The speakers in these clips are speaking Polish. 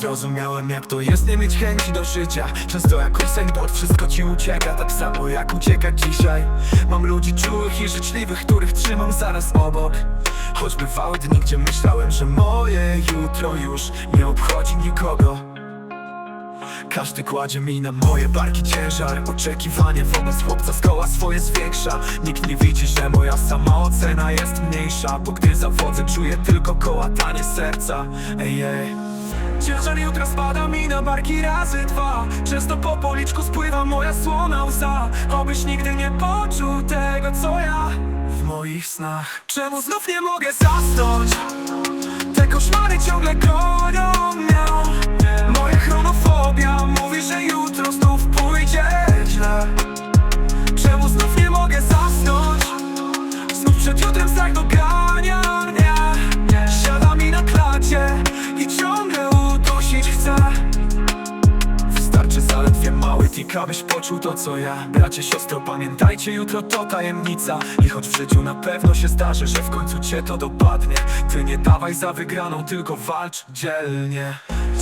Zrozumiałem jak to jest nie mieć chęci do życia. Często jak sen, bo wszystko ci ucieka Tak samo jak ucieka dzisiaj. Mam ludzi czułych i życzliwych, których trzymam zaraz obok. Choć bywały dni, gdzie myślałem, że moje jutro już nie obchodzi nikogo. Każdy kładzie mi na moje barki ciężar. Oczekiwanie wobec chłopca z koła swoje zwiększa. Nikt nie widzi, że moja sama ocena jest mniejsza Bo gdy zawodzę czuję tylko kołatanie serca. Ej, ej Ciężar jutra spada mi na barki razy dwa. Często po policzku spływa moja słona łza. Obyś nigdy nie poczuł tego co ja. W moich snach. Czemu znów nie mogę zasnąć? Te koszmary ciągle gonią tik, abyś poczuł to co ja. Bracie, siostro, pamiętajcie, jutro to tajemnica. I choć w życiu na pewno się zdarzy, że w końcu cię to dopadnie. Ty nie dawaj za wygraną, tylko walcz dzielnie.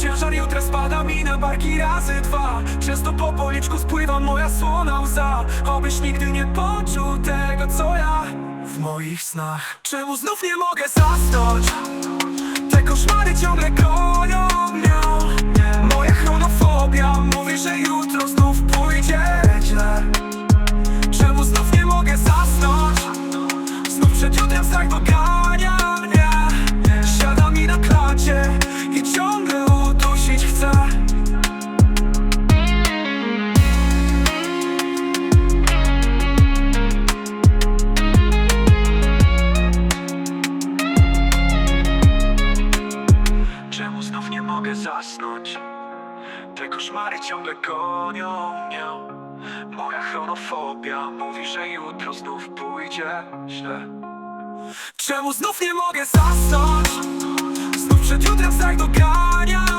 Ciężar jutra spada mi na barki razy dwa. Często po policzku spływa moja słona łza. Obyś nigdy nie poczuł tego co ja W moich snach. Czemu znów nie mogę zasnąć? Te koszmary ciągle gonią Strach dogania mnie Siada mi na klacie i ciągle udusić chcę. Czemu znów nie mogę zasnąć? Te koszmary ciągle gonią mnie. Moja chronofobia mówi, że jutro znów pójdzie źle Czemu znów nie mogę zasnąć? Znów przed jutrem strach dogania